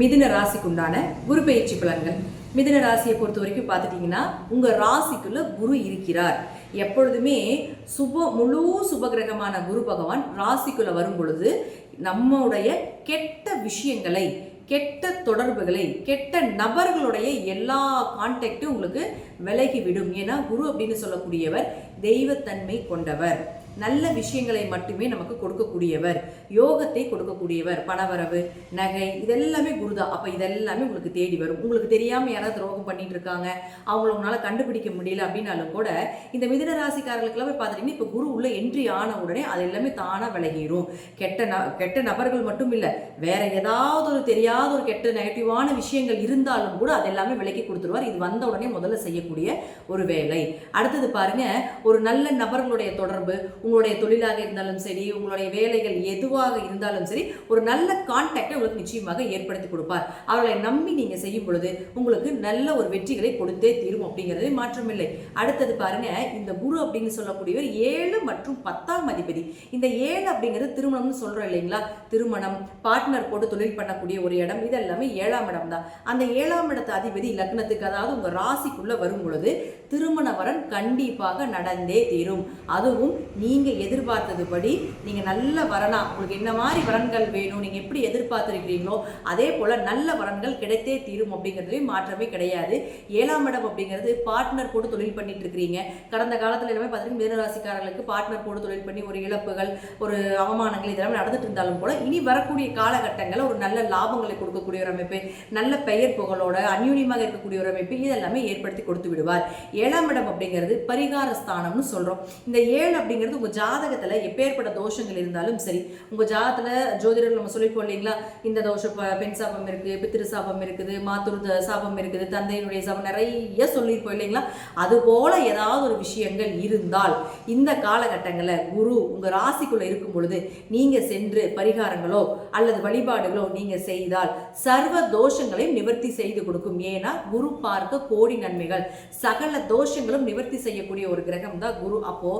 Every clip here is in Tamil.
மிதின ராசிக்குண்டான குரு பயிற்சி பலன்கள். மிதின ராசியை பொறுத்த வரைக்கும் பார்த்துட்டிங்கன்னா உங்கள் ராசிக்குள்ள குரு இருக்கிறார். எப்பொழுதுமே சுப முழு சுபகிரகமான குரு பகவான் ராசிக்குள்ளே வரும் பொழுது நம்முடைய கெட்ட விஷயங்களை கெட்ட தொடர்புகளை கெட்ட நபர்களுடைய எல்லா கான்டாக்டும் உங்களுக்கு விலகி விடும் ஏன்னா குரு அப்படின்னு சொல்லக்கூடியவர் தெய்வத்தன்மை கொண்டவர். நல்ல விஷயங்களை மட்டுமே நமக்கு கொடுக்கக்கூடியவர். யோகத்தை கொடுக்கக்கூடியவர். பணவரவு நகை இதெல்லாமே குருதான் அப்போ இதெல்லாமே உங்களுக்கு தேடி வரும். உங்களுக்கு தெரியாமல் யாராவது துரோகம் பண்ணிட்டு இருக்காங்க அவங்கள உங்களால் கண்டுபிடிக்க முடியல அப்படின்னாலும் கூட இந்த மிதன ராசிக்காரர்களுக்கெல்லாம் போய் பார்த்துட்டீங்கன்னா இப்போ குரு உள்ள என்ட்ரி ஆன உடனே அது எல்லாமே தானாக விலகிடும் கெட்ட ந கெட்ட நபர்கள் மட்டும் இல்லை வேற ஏதாவது ஒரு தெரியாத ஒரு கெட்ட நெகட்டிவான விஷயங்கள் இருந்தாலும் கூட அது எல்லாமே விலக்கி கொடுத்துருவார். இது வந்த உடனே முதல்ல செய்யக்கூடிய ஒரு வேலை. அடுத்தது பாருங்க ஒரு நல்ல நபர்களுடைய தொடர்பு உங்களுடைய தொழிலாக இருந்தாலும் சரி உங்களுடைய வேலைகள் எதுவாக இருந்தாலும் சரி ஒரு நல்ல கான்டாக்டை உங்களுக்கு நிச்சயமாக ஏற்படுத்தி கொடுப்பார். அவர்களை நம்பி நீங்க செய்யும் பொழுது உங்களுக்கு நல்ல ஒரு வெற்றிகளை கொடுத்தே தீரும் அப்படிங்கிறது மாற்றமில்லை. அடுத்தது பாருங்க இந்த குரு அப்படின்னு சொல்லக்கூடியவர் ஏழு மற்றும் பத்தாம் அதிபதி. இந்த ஏழு அப்படிங்கிறது திருமணம்னு சொல்றோம் இல்லைங்களா? திருமணம் பார்ட்னர் போட்டு தொழில் பண்ணக்கூடிய ஒரு இடம் இது எல்லாமே ஏழாம் இடம் தான். அந்த ஏழாம் இடத்து அதிபதி லக்னத்துக்கு அதாவது உங்க ராசிக்குள்ள வரும் பொழுது திருமண வரன் கண்டிப்பாக நடந்தே தீரும். அதுவும் நீ நீங்க எதிர்பார்த்ததுபடி நீங்கள் நல்ல வரனா உங்களுக்கு என்ன மாதிரி வரன்கள் வேணும் நீங்கள் எப்படி எதிர்பார்த்திருக்கிறீங்களோ அதே போல் நல்ல வரன்கள் கிடைத்தே தீரும் அப்படிங்கிறதுலேயும் மாற்றமே கிடையாது. ஏழாம் இடம் அப்படிங்கிறது பார்ட்னர் போட்டு தொழில் பண்ணிட்டு இருக்கிறீங்க கடந்த காலத்தில் எல்லாமே பார்த்தீங்கன்னா மீனராசிக்காரர்களுக்கு பார்ட்னர் போட்டு தொழில் பண்ணி ஒரு இழப்புகள் ஒரு அவமானங்கள் இதெல்லாம் நடந்துட்டு இருந்தாலும் கூட இனி வரக்கூடிய காலகட்டங்களில் ஒரு நல்ல லாபங்களை கொடுக்கக்கூடிய ஒரு அமைப்பு நல்ல பெயர் புகழோட அந்யூனியமாக இருக்கக்கூடிய ஒரு அமைப்பு இதெல்லாமே ஏற்படுத்தி கொடுத்து விடுவார். ஏழாம் இடம் அப்படிங்கிறது பரிகார ஸ்தானம்னு சொல்கிறோம் இந்த ஏழு அப்படிங்கிறது உங்க ஜாதகத்துல எப்பேற்பட்ட தோஷங்கள் இருந்தாலும் சரி உங்க ஜாதகத்தில் ஜோதிடர் நம்ம சொல்லிப்போம் இல்லைங்களா? இந்த தோஷம் பெண் சாபம் இருக்குது பித்திரு சாபம் இருக்குது மாத்துரு சாபம் இருக்குது தந்தையினுடைய சாபம் நிறைய சொல்லியிருப்போம் இல்லைங்களா? அது போல ஏதாவது ஒரு விஷயங்கள் இருந்தால் இந்த காலகட்டங்களில் குரு உங்க ராசிக்குள்ள இருக்கும் பொழுது நீங்க சென்று பரிகாரங்களோ அல்லது வழிபாடுகளோ நீங்க செய்தால் சர்வ தோஷங்களையும் நிவர்த்தி செய்து கொடுக்கும். ஏன்னா குரு பார்க்க கோடி நன்மைகள். சகல தோஷங்களும் நிவர்த்தி செய்யக்கூடிய ஒரு கிரகம் தான் குரு. அப்போ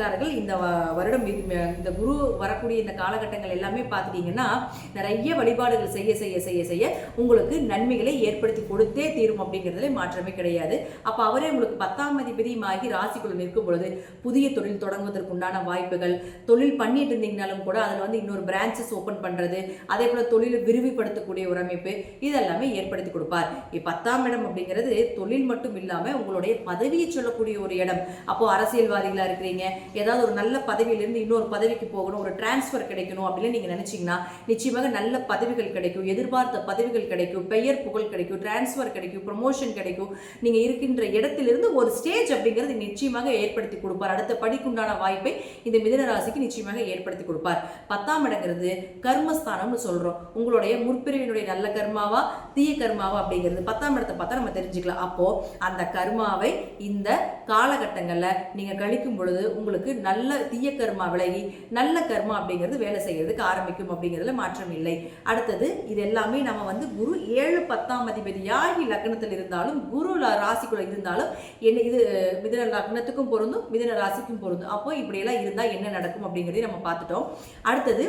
மிதனராசிக்காரர்கள் இந்த வருடம் இது- இந்த குரு வரக்கூடிய இந்த காலகட்டங்கள் எல்லாமே பார்த்துட்டிங்கன்னா நிறைய வழிபாடுகள் செய்ய செய்ய செய்ய செய்ய உங்களுக்கு நன்மைகளை ஏற்படுத்தி கொடுத்தே தீரும் அப்படிங்கிறதுல மாற்றமே கிடையாது. அப்போ அவரே உங்களுக்கு பத்தாம் அதிபதியுமாகி ராசிக்குள்ள நிற்கும் பொழுது புதிய தொழில் தொடங்குவதற்கு உண்டான வாய்ப்புகள் தொழில் பண்ணிட்டு இருந்தீங்கனாலும் கூட அதில் வந்து இன்னொரு பிரான்ச்சஸ் ஓப்பன் பண்ணுறது அதே போல் தொழிலை விரிவுபடுத்தக்கூடிய ஒரு அமைப்பு இதெல்லாமே ஏற்படுத்தி கொடுப்பார். பத்தாம் இடம் அப்படிங்கிறது தொழில் மட்டும் இல்லாமல் உங்களுடைய பதவியை சொல்லக்கூடிய ஒரு இடம். அப்போது அரசியல்வாதிகளாக இருக்கிறீங்க ஏதாவது ஒரு நல்ல பதவியிலிருந்து இன்னொரு பதவிக்கு போகணும் ஒரு டிரான்ஸ்ஃபர் கிடைக்கணும் அப்படின்னு நீங்கள் நினச்சிங்கன்னா நிச்சயமாக நல்ல பதவிகள் கிடைக்கும் எதிர்பார்த்த பதவிகள் கிடைக்கும் பெயர் புகழ் கிடைக்கும் டிரான்ஸ்ஃபர் கிடைக்கும் ப்ரொமோஷன் கிடைக்கும். நீங்கள் இருக்கின்ற இடத்திலிருந்து ஒரு ஸ்டேஜ் அப்படிங்கிறது நிச்சயமாக ஏற்படுத்தி கொடுப்பார். அடுத்த படிக்குண்டான வாய்ப்பை இந்த மிதன ராசிக்கு நிச்சயமாக ஏற்படுத்தி கொடுப்பார். பத்தாம் இடங்கிறது கர்மஸ்தானம்னு சொல்கிறோம் உங்களுடைய முற்பிரிவினுடைய நல்ல கர்மாவா தீய கர்மாவா அப்படிங்கிறது பத்தாம் இடத்தை பார்த்தா நம்ம தெரிஞ்சுக்கலாம். அப்போ அந்த கர்மாவை இந்த காலகட்டங்களில் நீங்கள் கழிக்கும் பொழுது உங்களுக்கு நல்ல தீய கர்மா விலகி நல்ல கர்மா அப்படிங்கிறது வேலை செய்கிறதுக்கு ஆரம்பிக்கும் அப்படிங்கிறதுல மாற்றம் இல்லை. அடுத்தது இது எல்லாமே நம்ம வந்து குரு ஏழு பத்தாம் அதிபதியாகி லக்னத்தில் இருந்தாலும் குரு ராசிக்குள்ள இருந்தாலும் என்ன இது மிதன லக்னத்துக்கும் பொருந்தும் மிதன ராசிக்கும் பொருந்தும். அப்போ இப்படியெல்லாம் இருந்தால் என்ன நடக்கும் அப்படிங்கிறதையும் நம்ம பார்த்துட்டோம். அடுத்தது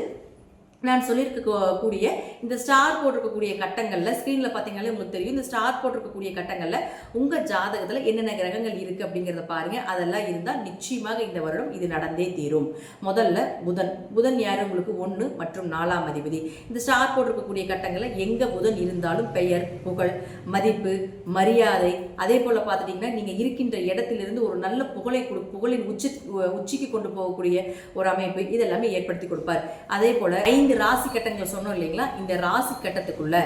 நான் சொல்லியிருக்க கூடிய இந்த ஸ்டார் போட்டிருக்கக்கூடிய கட்டங்களில் ஸ்க்ரீனில் பார்த்தீங்கன்னாலே உங்களுக்கு தெரியும். இந்த ஸ்டார் போட்டிருக்கக்கூடிய கட்டங்களில் உங்கள் ஜாதகத்தில் என்னென்ன கிரகங்கள் இருக்குது அப்படிங்கிறத பாருங்கள் அதெல்லாம் இருந்தால் நிச்சயமாக இந்த வருடம் இது நடந்தே தீரும். முதல்ல புதன். புதன் யார்? உங்களுக்கு ஒன்று மற்றும் நாலாம் அதிபதி. இந்த ஸ்டார் போட்டிருக்கக்கூடிய கட்டங்களில் எங்கே புதன் இருந்தாலும் பெயர் புகழ் மதிப்பு மரியாதை அதே போல் பார்த்துட்டிங்கன்னா நீங்கள் இருக்கின்ற இடத்திலிருந்து ஒரு நல்ல புகழை கொடு புகழின் உச்சி உச்சிக்கு கொண்டு போகக்கூடிய ஒரு அமைப்பு இதெல்லாமே ஏற்படுத்தி கொடுப்பார். அதே போல் ஐந்து ராசி கட்டங்கள் சொன்னோம் இல்லைங்களா? இந்த ராசி கட்டத்துக்குள்ள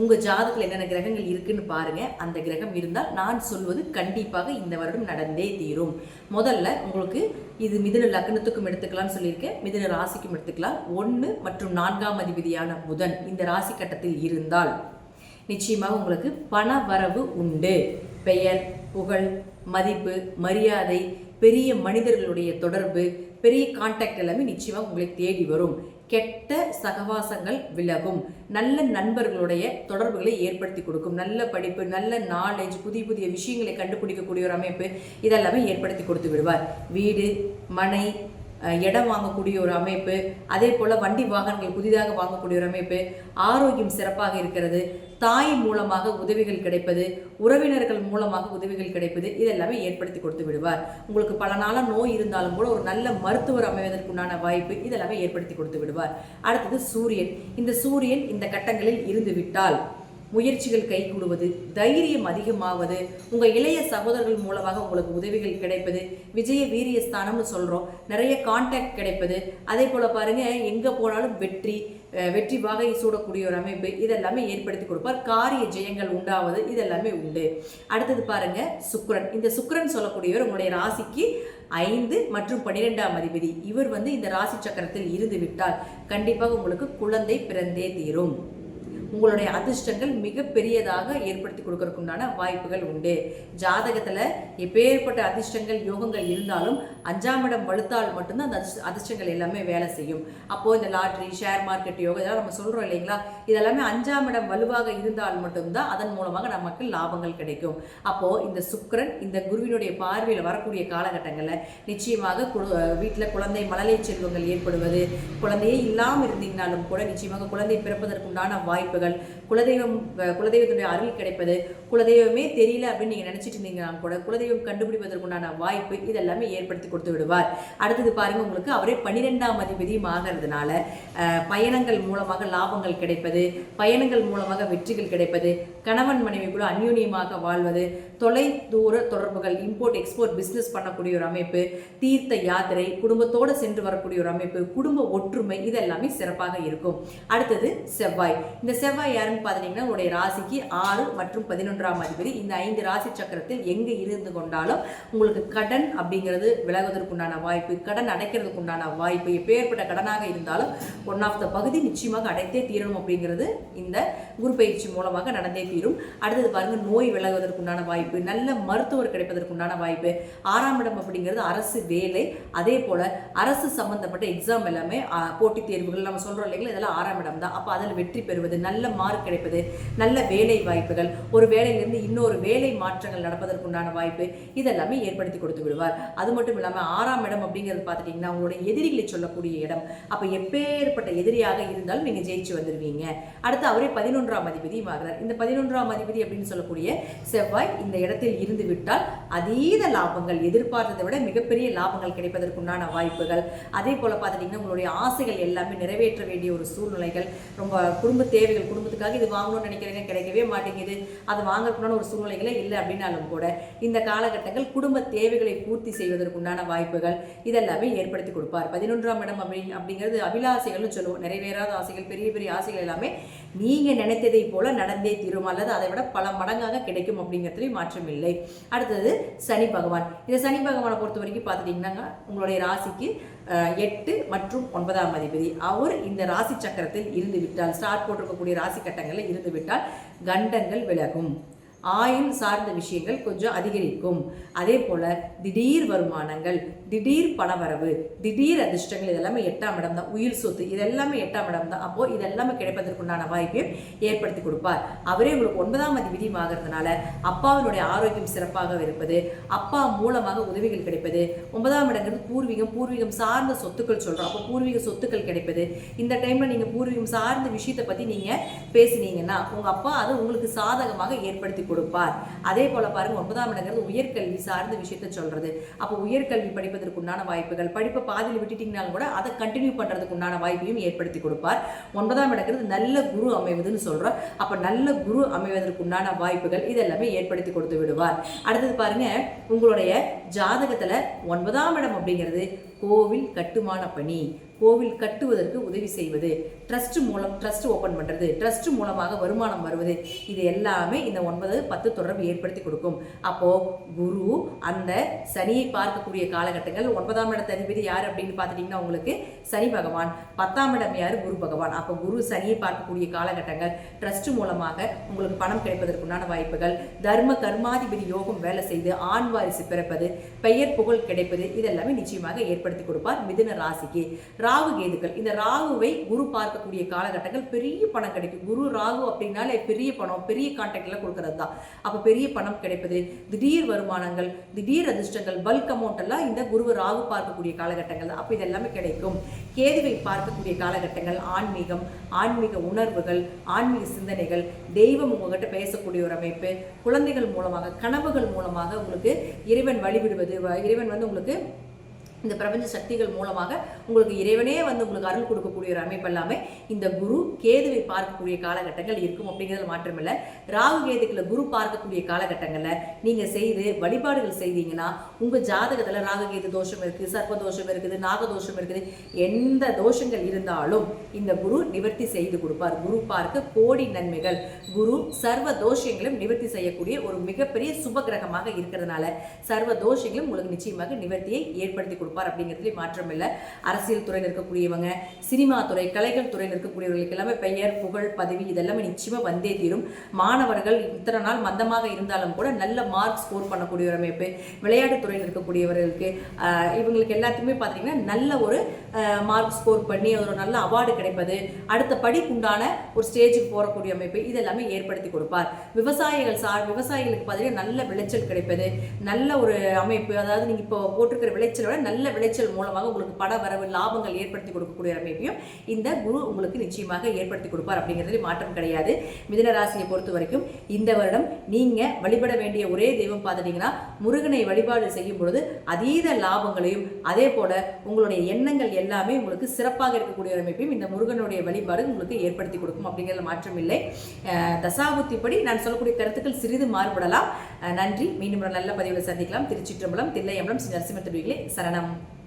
உங்க ஜாதகத்தில் என்னென்ன கிரகங்கள் இருக்குன்னு பாருங்க. அந்த கிரகம் இருந்தால் நான் சொல்வது கண்டிப்பாக இந்த வருடம் நடந்தே தீரும். முதல்ல உங்களுக்கு இது மிதுன லக்னத்துக்கும் எடுத்துக்கலாம்னு சொல்லியிருக்கேன். மிதுன ராசிக்கும் எடுத்துக்கலாம். ஒன்று மற்றும் நான்காம் அதிபதியான புதன் இந்த ராசி கட்டத்தில் இருந்தால் நிச்சயமாக உங்களுக்கு பண வரவு உண்டு. பெயர் புகழ் மதிப்பு மரியாதை பெரிய மனிதர்களுடைய தொடர்பு பெரிய கான்டாக்ட் எல்லாமே நிச்சயமாக உங்களை தேடி வரும். கெட்ட சகவாசங்கள் விலகும். நல்ல நண்பர்களுடைய தொடர்புகளை ஏற்படுத்தி கொடுக்கும். நல்ல படிப்பு நல்ல நாலேஜ் புதிய புதிய விஷயங்களை கண்டுபிடிக்கக்கூடிய ஒரு அமைப்பு இதெல்லாமே ஏற்படுத்தி கொடுத்து விடுவார். வீடு மனை இடம் வாங்கக்கூடிய ஒரு அமைப்பு அதே போல் வண்டி வாகனங்கள் புதிதாக வாங்கக்கூடிய ஒரு அமைப்பு ஆரோக்கியம் சிறப்பாக இருக்கிறது. தாய் மூலமாக உதவிகள் கிடைப்பது உறவினர்கள் மூலமாக உதவிகள் கிடைப்பது இதெல்லாமே ஏற்படுத்தி கொடுத்து விடுவார். உங்களுக்கு பல நாளாக நோய் இருந்தாலும் கூட ஒரு நல்ல மருத்துவர் அமைவதற்குண்டான வாய்ப்பு இதெல்லாமே ஏற்படுத்தி கொடுத்து விடுவார். அடுத்தது சூரியன். இந்த சூரியன் இந்த கட்டங்களில் இருந்து விட்டால் முயற்சிகள் கைகூடுவது தைரியம் அதிகமாவது உங்கள் இளைய சகோதரர்கள் மூலமாக உங்களுக்கு உதவிகள் கிடைப்பது விஜய வீரிய ஸ்தானம்னு நிறைய கான்டாக்ட் கிடைப்பது. அதே போல் பாருங்கள் எங்கே போனாலும் வெற்றி வெற்றி வாகை சூடக்கூடிய ஒரு அமைப்பு. இதெல்லாமே ஏற்படுத்தி கொடுப்பார். காரிய ஜெயங்கள் உண்டாவது இதெல்லாமே உண்டு. அடுத்தது பாருங்க சுக்ரன் இந்த சுக்ரன் சொல்லக்கூடியவர் உங்களுடைய ராசிக்கு ஐந்து மற்றும் பன்னிரெண்டாம் அதிபதி. இவர் வந்து இந்த ராசி சக்கரத்தில் இருந்து விட்டால் கண்டிப்பாக உங்களுக்கு குழந்தை பிறந்தே தீரும். உங்களுடைய அதிர்ஷ்டங்கள் மிகப்பெரியதாக ஏற்படுத்தி கொடுக்கறதுக்குண்டான வாய்ப்புகள் உண்டு. ஜாதகத்தில் எப்பேற்பட்ட அதிர்ஷ்டங்கள் யோகங்கள் இருந்தாலும் அஞ்சாம் இடம் வலுத்தால் மட்டும்தான் அந்த அதிர்ஷ்டங்கள் எல்லாமே வேலை செய்யும். அப்போது இந்த லாட்ரி ஷேர் மார்க்கெட் யோகம் இதெல்லாம் நம்ம சொல்கிறோம் இல்லைங்களா? இதெல்லாமே அஞ்சாம் இடம் வலுவாக இருந்தால் மட்டும்தான் அதன் மூலமாக நமக்கு லாபங்கள் கிடைக்கும். அப்போது இந்த சுக்கரன் இந்த குருவினுடைய பார்வையில் வரக்கூடிய காலகட்டங்களில் நிச்சயமாக வீட்டில் குழந்தை மழலை செல்வங்கள் ஏற்படுவது குழந்தையே இல்லாமல் இருந்தீங்கனாலும் கூட நிச்சயமாக குழந்தை பிறப்பதற்குண்டான வாய்ப்புகள் குலதெய்வம் குலதெய்வத்துடைய அருள் கிடைப்பது குலதெய்வமே தெரியல அப்படின்னு நீங்கள் நினச்சிட்டு இருந்தீங்கன்னா கூட குலதெய்வம் கண்டுபிடிப்பதற்குண்டான வாய்ப்பு இதெல்லாமே ஏற்படுத்தி கொடுத்து விடுவார். அடுத்தது பாருங்க உங்களுக்கு அவரே பன்னிரெண்டாம் அதிபதியும் ஆகிறதுனால பயணங்கள் மூலமாக லாபங்கள் கிடைப்பது பயணங்கள் மூலமாக வெற்றிகள் கிடைப்பது கணவன் மனைவிக்குள்ள அந்யூன்யமாக வாழ்வது தொலை தூர தொடர்புகள் இம்போர்ட் எக்ஸ்போர்ட் பிஸ்னஸ் பண்ணக்கூடிய ஒரு அமைப்பு தீர்த்த யாத்திரை குடும்பத்தோடு சென்று வரக்கூடிய ஒரு அமைப்பு குடும்ப ஒற்றுமை இதெல்லாமே சிறப்பாக இருக்கும். அடுத்தது செவ்வாய். இந்த செவ்வாய் யாருன்னு பார்த்தீங்கன்னா உங்களுடைய ராசிக்கு ஆறு மற்றும் பதினொன்றாம் அதிபதி. இந்த ஐந்து ராசி சக்கரத்தில் எங்கே இருந்து கொண்டாலும் உங்களுக்கு கடன் அப்படிங்கிறது விலகுவதற்குண்டான வாய்ப்பு கடன் அடைக்கிறதுக்குண்டான வாய்ப்பு எப்பேற்பட்ட கடனாக இருந்தாலும் ஒன் ஆஃப் த பகுதி நிச்சயமாக அடைத்தே தீரணும் அப்படிங்கிறது இந்த குரு பயிற்சி மூலமாக நடந்தே தீரும். அடுத்தது பாருங்க நோய் விலகுவதற்குண்டான வாய்ப்பு நல்ல மருத்துவர் கிடைப்பதற்குண்டான வாய்ப்பு ஆறாம் இடம் அப்படிங்கிறது அரசு வேலை. அதே போல அரசு சம்பந்தப்பட்ட எக்ஸாம் எல்லாமே போட்டித் தேர்வுகள் நம்ம சொல்றோம் இல்லைங்களா? இதெல்லாம் ஆறாம் இடம் தான். அப்போ அதில் வெற்றி பெறுவது நல்ல மார்க் கிடைப்பது நல்ல வேலை வாய்ப்புகள். ஒரு வேலையிலிருந்து இன்னொரு வேலை மாற்றங்கள் நடப்பதற்குண்டான வாய்ப்பு இதெல்லாமே ஏற்படுத்தி கொடுத்து விடுவார். அது மட்டும் இல்லாமல் ஆறாம் இடம் அப்படிங்கிறது பார்த்துட்டிங்கன்னா உங்களுடைய எதிரிகளை சொல்லக்கூடிய இடம். அப்போ எப்பேற்பட்ட எதிரியாக இருந்தாலும் நீங்கள் ஜெயிச்சு வந்துடுவீங்க அடுத்து அவரே பதினொன்றாம் அதிபதியும் ஆகிறார். இந்த பதினொன்றாம் அதிபதி அப்படின்னு சொல்லக்கூடிய செவ்வாய் இந்த இடத்தில் இருந்து விட்டால் அதீத லாபங்கள் எதிர்பார்த்ததை விட மிகப்பெரிய லாபங்கள் கிடைப்பதற்குண்டான வாய்ப்புகள். அதே போல் பார்த்துட்டிங்கன்னா உங்களுடைய ஆசைகள் எல்லாமே நிறைவேற்ற வேண்டிய ஒரு சூழ்நிலைகள். ரொம்ப குடும்ப தேவைகள் குடும்பத்துக்காக இது வாங்கணும்னு நினைக்கிறீங்க கிடைக்கவே மாட்டேங்குது. அது வாங்கறதுக்குண்டான ஒரு சூழ்நிலைகளே இல்லை அப்படின்னாலும் கூட இந்த காலகட்டங்கள் குடும்ப தேவைகளை பூர்த்தி செய்வதற்குண்டான வாய்ப்புகள். இதெல்லாமே ஏற்படுத்தி கொடுப்பார். பதினொன்றாம் இடம் அப்படி அப்படிங்கிறது அபிலாசைகள்னு சொல்லுவோம். நிறைவேறாத ஆசைகள் பெரிய பெரிய ஆசைகள் எல்லாமே நீங்கள் நினைத்ததை போல நடந்தே தீரும் அல்லது அதை விட பல மடங்காக கிடைக்கும் அப்படிங்கிறதுலையும் மாற்றம் இல்லை. அடுத்தது சனி பகவான். இந்த சனி பகவானை பொறுத்த வரைக்கும் பார்த்துட்டிங்கன்னா உங்களுடைய ராசிக்கு எட்டு மற்றும் ஒன்பதாம் அதிபதி. அவர் இந்த ராசி சக்கரத்தில் இருந்து விட்டால் ஸ்டார் போட்டிருக்கக்கூடிய ராசி கட்டங்களில் இருந்து விட்டால் கண்டங்கள் விலகும். ஆயில் சார்ந்த விஷயங்கள் கொஞ்சம் அதிகரிக்கும். அதே போல் திடீர் வருமானங்கள் திடீர் பணவரவு திடீர் அதிர்ஷ்டங்கள் இதெல்லாமே எட்டாம் இடம் தான். உயிர் சொத்து இதெல்லாமே எட்டாம் இடம் தான். அப்போது இதெல்லாமே கிடைப்பதற்குண்டான வாய்ப்பையும் ஏற்படுத்தி கொடுப்பார். அவரே உங்களுக்கு ஒன்பதாம் அதிபதி ஆகிறதுனால அப்பாவினுடைய ஆரோக்கியம் சிறப்பாக இருப்பது அப்பா மூலமாக உதவிகள் கிடைப்பது ஒன்பதாம் இடங்கிறது பூர்வீகம் பூர்வீகம் சார்ந்த சொத்துக்கள் சொல்கிறோம் அப்போ பூர்வீக சொத்துக்கள் கிடைப்பது. இந்த டைமில் நீங்கள் பூர்வீகம் சார்ந்த விஷயத்தை பற்றி நீங்கள் பேசுனீங்கன்னா உங்கள் அப்பா அது உங்களுக்கு சாதகமாக ஏற்படுத்தி கொடுப்பார். அதே போல் பாருங்க ஒன்பதாம் இடங்கிறது உயர்கல்வி சார்ந்த விஷயத்த சொல்கிறது அப்போ உயர்கல்வி படிப்பதற்கு உண்டான வாய்ப்புகள் படிப்பை பாதியில் விட்டுட்டீங்கனாலும் கூட அதை கண்டினியூ பண்ணுறதுக்கு உண்டான வாய்ப்பையும் ஏற்படுத்தி கொடுப்பார். ஒன்பதாம் இடங்கிறது நல்ல குரு அமைவதுன்னு சொல்கிறோம் அப்போ நல்ல குரு அமைவதற்கு உண்டான வாய்ப்புகள் இதெல்லாமே ஏற்படுத்தி கொடுத்து விடுவார். அடுத்தது பாருங்க உங்களுடைய ஜாதகத்தில் ஒன்பதாம் இடம் அப்படிங்கிறது கோவில் கட்டுமான பணி. கோவில் கட்டுவதற்கு உதவி செய்வது. ட்ரஸ்ட் மூலம் ட்ரஸ்ட் ஓப்பன் பண்ணுறது ட்ரஸ்ட் மூலமாக வருமானம் வருவது. இது எல்லாமே இந்த ஒன்பது பத்து தொடர்பு ஏற்படுத்தி கொடுக்கும். அப்போது குரு அந்த சனியை பார்க்கக்கூடிய காலகட்டங்கள் ஒன்பதாம் இடத்த அதிபதி யார் அப்படின்னு பார்த்துட்டிங்கன்னா உங்களுக்கு சனி பகவான். பத்தாம் இடம் யார்? குரு பகவான். அப்போ குரு சனியை பார்க்கக்கூடிய காலகட்டங்கள் ட்ரஸ்ட் மூலமாக உங்களுக்கு பணம் கிடைப்பதற்குண்டான வாய்ப்புகள். தர்ம கர்மாதிபதி யோகம் வேலை செய்து ஆண் வாரிசு பிறப்பது பெயர் புகழ் கிடைப்பது இதெல்லாமே நிச்சயமாக ஏற்படுத்தி கொடுப்பார் மிதுன ராசிக்கு. ராகு கேதுக்கள். இந்த ராகுவை குரு பார்க்கக்கூடிய காலகட்டங்கள் பெரிய பணம் கிடைக்கும். குரு ராகு அப்படின்னாலே பெரிய பணம் பெரிய கான்டாக்டில் கொடுக்கறது தான் அப்போ பெரிய பணம் கிடைப்பது திடீர் வருமானங்கள் திடீர் அதிர்ஷ்டங்கள் பல்க் அமௌண்ட் எல்லாம் இந்த குருவை ராகு பார்க்கக்கூடிய காலகட்டங்கள் தான். அப்போ இதெல்லாமே கிடைக்கும். கேதுவை பார்க்கக்கூடிய காலகட்டங்கள் ஆன்மீகம் ஆன்மீக உணர்வுகள் ஆன்மீக சிந்தனைகள் தெய்வம் உங்ககிட்ட பேசக்கூடிய ஒரு அமைப்பு குழந்தைகள் மூலமாக கனவுகள் மூலமாக உங்களுக்கு இறைவன் வழிவிடுவது வ- இறைவன் வந்து உங்களுக்கு இந்த பிரபஞ்ச சக்திகள் மூலமாக உங்களுக்கு இறைவனே வந்து உங்களுக்கு அருள் கொடுக்கக்கூடிய ஒரு அமைப்பு எல்லாமே இந்த குரு கேதுவை பார்க்கக்கூடிய காலகட்டங்கள் இருக்கும் அப்படிங்கிறது மாற்றமில்லை. ராகு கேதுக்களை குரு பார்க்கக்கூடிய காலகட்டங்களில் நீங்கள் செய்து வழிபாடுகள் செய்தீங்கன்னா உங்கள் ஜாதகத்தில் ராகு கேது தோஷம் இருக்குது சர்ப்ப தோஷம் இருக்குது நாக தோஷம் இருக்குது எந்த தோஷங்கள் இருந்தாலும் இந்த குரு நிவர்த்தி செய்து கொடுப்பார். குரு பார்க்க கோடி நன்மைகள். குரு சர்வ தோஷங்களும் நிவர்த்தி செய்யக்கூடிய ஒரு மிகப்பெரிய சுப கிரகமாக இருக்கிறதுனால சர்வ தோஷங்களும் உங்களுக்கு நிச்சயமாக நிவர்த்தியை ஏற்படுத்தி கொடுப்பார் அப்படிங்கிறதுலேயும் மாற்றம் இல்லை. அரசியல் துறையில் இருக்கக்கூடியவங்க சினிமா துறை கலைகள் துறையில் இருக்கக்கூடியவர்களுக்கு எல்லாமே பெயர் புகழ் பதவி இதெல்லாமே நிச்சயமாக வந்தே தீரும். மாணவர்கள் இத்தனை நாள் மந்தமாக இருந்தாலும் கூட நல்ல மார்க் ஸ்கோர் பண்ணக்கூடிய ஒரு அமைப்பு. விளையாட்டுத் துறையில் இருக்கக்கூடியவர்களுக்கு இவங்களுக்கு எல்லாத்துக்குமே பார்த்தீங்கன்னா நல்ல ஒரு மார்க் ஸ்கோர் பண்ணி ஒரு நல்ல அவார்டு கிடைப்பது. அடுத்த படிக்குண்டான ஒரு ஸ்டேஜுக்கு போகக்கூடிய அமைப்பு இதெல்லாமே ஏற்படுத்தி கொடுப்பார். விவசாயிகள் சார் விவசாயிகளுக்கு பார்த்தீங்கன்னா நல்ல விளைச்சல் கிடைப்பது. நல்ல ஒரு அமைப்பு அதாவது நீங்கள் இப்போ போட்டிருக்கிற விளைச்சலோட நல்ல விளைச்சல் மூலமாக உங்களுக்கு பட வரவு லாபங்கள் ஏற்படுத்தி கொடுக்கக்கூடிய அமைப்பையும் இந்த குரு உங்களுக்கு நிச்சயமாக ஏற்படுத்தி கொடுப்பார் அப்படிங்கிறது மாற்றம் கிடையாது. மிதுன ராசியை பொறுத்த வரைக்கும் இந்த வருடம் நீங்கள் வழிபட வேண்டிய ஒரே தெய்வம் பார்த்துட்டீங்கன்னா முருகனை வழிபாடு செய்யும் பொழுது அதீத லாபங்களையும் அதே போல உங்களுடைய எண்ணங்கள் எல்லாமே உங்களுக்கு சிறப்பாக இருக்கக்கூடிய அமைப்பையும் இந்த முருகனுடைய வழிபாடு உங்களுக்கு ஏற்படுத்தி கொடுக்கும் அப்படிங்கிறதுல மாற்றம் இல்லை. தசாபுத்திப்படி நான் சொல்லக்கூடிய கருத்துக்கள் சிறிது மாறுபடலாம். நன்றி. மீண்டும் நல்ல பதிவில் சந்திக்கலாம். திருச்சிற்றம்பலம் தில்லையம்பலம் ஸ்ரீ நரசிம்ம திருவிகளே சரணம். Obrigada.